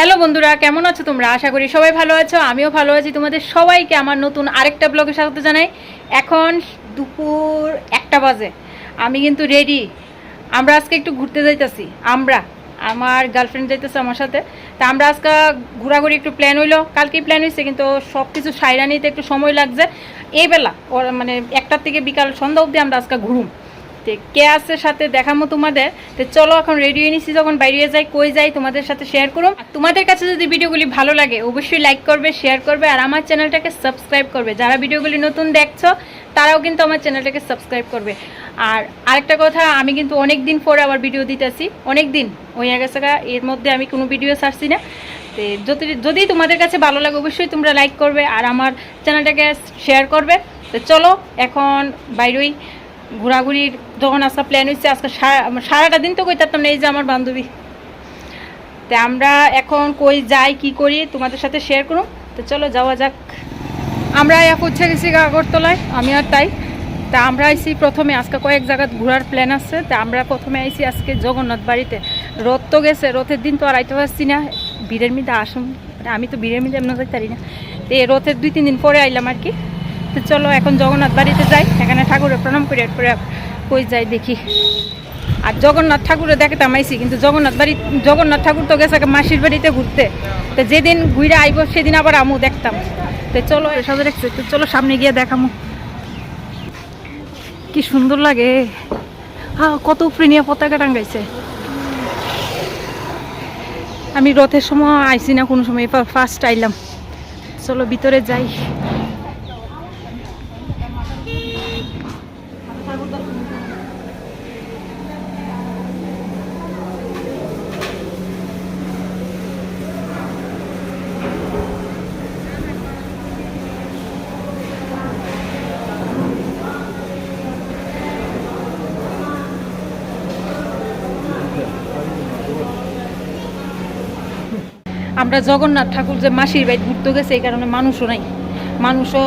Hello বন্ধুরা, কেমন আছো তোমরা? আশা করি সবাই ভালো আছো, আমিও ভালো আছি। তোমাদের সবাইকে আমার নতুন আরেকটা ব্লগে স্বাগত জানাই। এখন দুপুর একটা বাজে, আমি কিন্তু রেডি আমরা আজকে একটু ঘুরতে যাইতেছি, আমরা, আমার গার্লফ্রেন্ড যাইতেছে আমার সাথে। তা আমরা আজকে ঘোরাঘুরি একটু প্ল্যান হইল, কালকেই প্ল্যান হয়েছে কিন্তু সব কিছু সাইরা নিতে একটু সময় লাগছে। এই বেলা মানে একটার থেকে বিকাল সন্ধ্যা অবধি আমরা আজকে ঘুরুম। তে কে আছে সাথে দেখামো তোমাদের তো চলো এখন রেডি হয়ে নিছি যখন বাইরে যাই কই যাই তোমাদের সাথে শেয়ার আর তোমাদের কাছে যদি ভিডিওগুলি ভালো লাগে অবশ্যই লাইক করবে শেয়ার করবে আর আমার চ্যানেলটাকে সাবস্ক্রাইব করবে। যারা ভিডিওগুলি নতুন দেখছ তারাও কিন্তু আমার চ্যানেলটাকে সাবস্ক্রাইব করবে। আর আরেকটা কথা আমি কিন্তু অনেক দিন পরে আবার ভিডিও দিতেছি। অনেক দিন ওই গেছে গা, এর মধ্যে আমি কোনো ভিডিও ছাড়ছি না। তো যদি যদি তোমাদের কাছে ভালো লাগে অবশ্যই তোমরা লাইক করবে আর আমার চ্যানেলটাকে শেয়ার করবে। তো চলো এখন বাইরেই। ঘোরাঘুরির যখন আসা প্ল্যান হচ্ছে আজকে সারা- সারাটা দিন তো কই থাকতাম না, এই যে আমার বান্ধবী। তো আমরা এখন কই যাই, কি করি, তোমাদের সাথে শেয়ার করুন তো চলো যাওয়া যাক। আমরা এক হচ্ছে গেছি আগরতলায়, আমি আর তাই। তা আমরা আইসি প্রথমে, আজকে কয়েক জায়গা ঘোরার প্ল্যান আছে। তা আমরা প্রথমে আইসি আজকে জগন্নাথ বাড়িতে। রথ তো গেছে, রথের দিন তো আর আইতে পারছি না। বীরের মিদে আসুন। মানে আমি তো বীরের মিদে এমন যাইতে পারি না। তো এই রথের দুই, তিন দিন পরে আইলাম আর কি। তো চলো, এখন জগন্নাথ বাড়িতে যাই। এখানে ঠাকুরের প্রণাম করে, এরপরে কই যাই দেখি। আর জগন্নাথ ঠাকুরে দেখতাম আইসি কিন্তু জগন্নাথ বাড়ি, জগন্নাথ ঠাকুর তো গেছে মাসির বাড়িতে ঘুরতে। তো যেদিন ঘুরে আইব, সেদিন আবার আমু দেখতাম। তো চলো এসব দেখছে তো চলো, সামনে গিয়ে দেখামো। কি সুন্দর লাগে। হ্যাঁ কত উপরে নিয়ে পতাকা টাঙ্গাইছে। আমি রথের সময় আইসি না, কোনো সময় ফার্স্ট আইলাম। চলো, ভিতরে যাই। আমরা জগন্নাথ ঠাকুর যে মাসির বাড়ি ঘুরতে গেছে, এই কারণে মানুষও নাই। মানুষও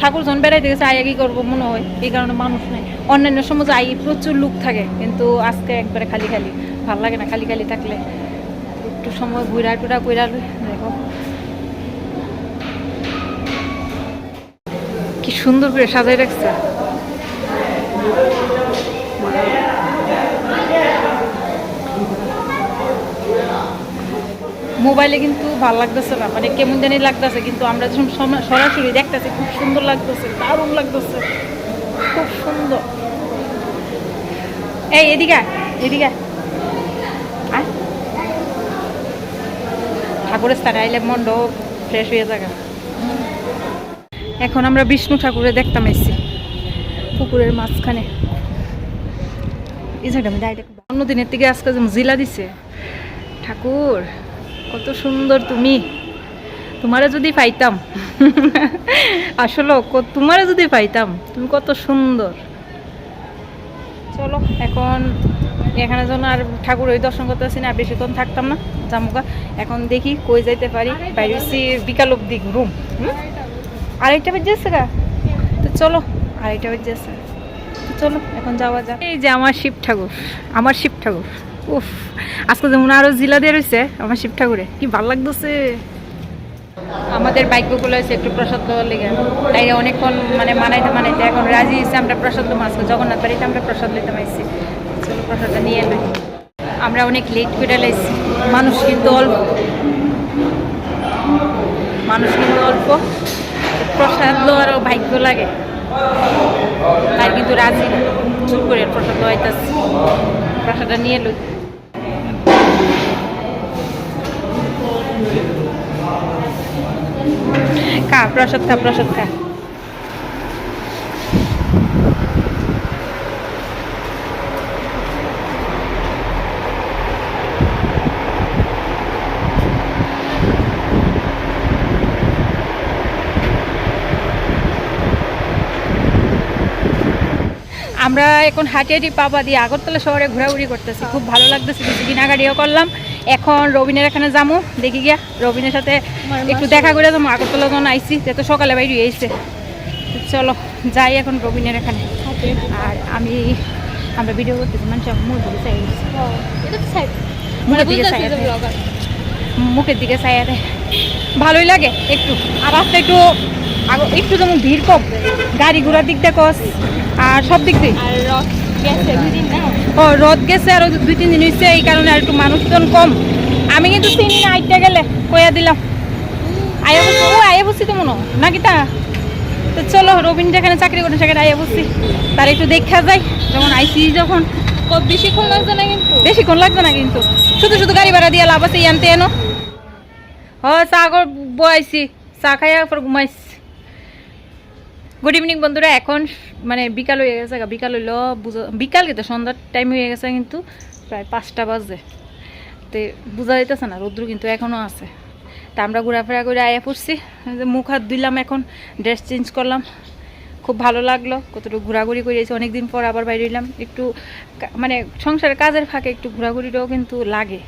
ঠাকুর যখন বেড়াইতে গেছে, আয়া কি করব মনে হয়? এই কারণে মানুষ নাই। অন্যান্য সময় আই প্রচুর লোক থাকে, কিন্তু আজকে একবারে খালি খালি। ভালো লাগে না খালি খালি থাকলে। একটু সময় ঘুরা টুরা কইরা দেখো। কি সুন্দর করে সাজাই রাখছে। মোবাইলে কিন্তু ভালো লাগতেছে না। মানে কেমন জানি লাগতেছে, কিন্তু আমরা যখন সরাসরি দেখতেছি, খুব সুন্দর লাগতেছে, দারুণ লাগতেছে। খুব সুন্দর। এই, এদিকে এদিকে। ঠাকুরের স্থানে আইলে মন্ড ফ্রেশ হয়ে যাবে। এখন আমরা বিষ্ণু ঠাকুরে দেখতাম এসছি, পুকুরের মাঝখানে। এই আমি অন্য দিনের থেকে আজকে জিলা দিছে। ঠাকুর কত সুন্দর তুমি। তোমারে যদি পাইতাম। আসলে তোমারে যদি পাইতাম, তুমি কত সুন্দর। চলো, এখন এখানে যেন আর ঠাকুর ওই দর্শন করতে আসি না বেশিক্ষণ থাকতাম না জামুকা এখন দেখি কই যাইতে পারি। বাইরে হইছি বিকাল অব্দি রুম আরেকটা বেজে আছে গা। তো চলো আরেকটা বেজে আছে চলো, এখন যাওয়া যাক। এই যে আমার শিব ঠাকুর, আমার শিব ঠাকুর। উফ, আজকে যেমন আরও জিলা দিয়ে রয়েছে আমার শিব ঠাকুরে। কি ভালো লাগতেছে। আমাদের বাইকগুলো হয়েছে একটু প্রসাদ দেওয়ার তাই অনেকক্ষণ মানে মানাইতে মানাইতে এখন রাজি হয়েছে, আমরা প্রসাদ দেবো আজকে জগন্নাথ বাড়িতে আমরা প্রসাদ নিতে পাইছি। চলো প্রসাদটা নিয়ে এলো। আমরা অনেক লেট করে লাইছি। মানুষ কিন্তু অল্প। মানুষ কিন্তু অল্প। প্রসাদ দেওয়ারও ভাগ্য লাগে। তাই কিন্তু রাজি চুপ করে প্রসাদ দেওয়াইতেছি প্রসাদটা নিয়ে এলো। খা প্রসাদ খা প্রসাদ খা। আমরা এখন হাঁটি হাঁটি পাবা দিয়ে আগরতলা শহরে ঘোরাঘুরি করতেছি। খুব ভালো লাগতেছে কিছু কেনাকাটিও করলাম। এখন রবিনের এখানে যাব দেখি গিয়া। রবিনের সাথে একটু দেখা করে যাব আগরতলা যখন আইসি যে তো সকালে বাইরে এসে চলো যাই এখন রবিনের এখানে। আর আমি আমরা ভিডিও করতেছি মানুষ মুখ দিকে চাই মুখের মানে দিকে চাই মুখের দিকে দেয়। ভালোই লাগে একটু। আর রাস্তা একটু একটু যেমন ভিড় কম গাড়ি ঘোড়ার দিক দিয়ে কস আর সব দিক দিয়ে। ও রোদ গেছে আর দুই তিন দিন হয়েছে এই কারণে আর একটু মানুষজন কম। আমি কিন্তু চিনি না আইটা গেলে কইয়া দিলাম। আয়া বসছি ও আয়া বসছি তো মনে নাকি তা? তো চলো রবিন যেখানে চাকরি করে সেখানে আয়া বসছি তার একটু দেখা যায় যখন আইসি যখন। খুব বেশিক্ষণ লাগছে না কিন্তু? বেশিক্ষণ লাগবে না কিন্তু। শুধু শুধু গাড়ি ভাড়া দিয়ে লাভ আছে ইয়ানতে এনো হ চা কর বয়াইছি চা খাইয়া পর ঘুমাইছি। গুড ইভিনিং বন্ধুরা। এখন মানে বিকাল হয়ে গেছে বিকাল হইল, বুঝা বিকাল কিন্তু সন্ধ্যার টাইম হয়ে গেছে কিন্তু প্রায় পাঁচটা বাজে। তো বোঝা যাইতেছে না, রৌদ্র কিন্তু এখনও আছে। তা আমরা ঘোরাফেরা করে আয়া পড়ছি। মুখ হাত ধুইলাম এখন ড্রেস চেঞ্জ করলাম। খুব ভালো লাগল, কতটুকু ঘোরাঘুরি করেছি অনেকদিন পর আবার বাইরে হইলাম একটু মানে সংসারের কাজের ফাঁকে একটু ঘোরাঘুরিটাও কিন্তু লাগে।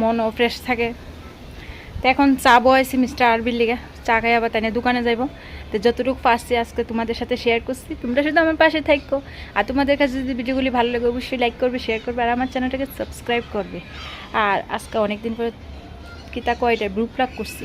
মনও ফ্রেশ থাকে। তো এখন চা বয়েছি মিস্টার আরবির লিগে। খাই আবার তাই দোকানে যাইব। তো যতটুকু পারছি আজকে তোমাদের সাথে শেয়ার করছি, তোমরা শুধু আমার পাশে থাকো আর তোমাদের কাছে যদি ভিডিওগুলি ভালো লাগে, অবশ্যই লাইক করবে শেয়ার করবে, আর আমার চ্যানেলটাকে সাবস্ক্রাইব করবে। আর আজকে অনেকদিন পরে কিতা কয়টা গ্রুপ লাগ করছি।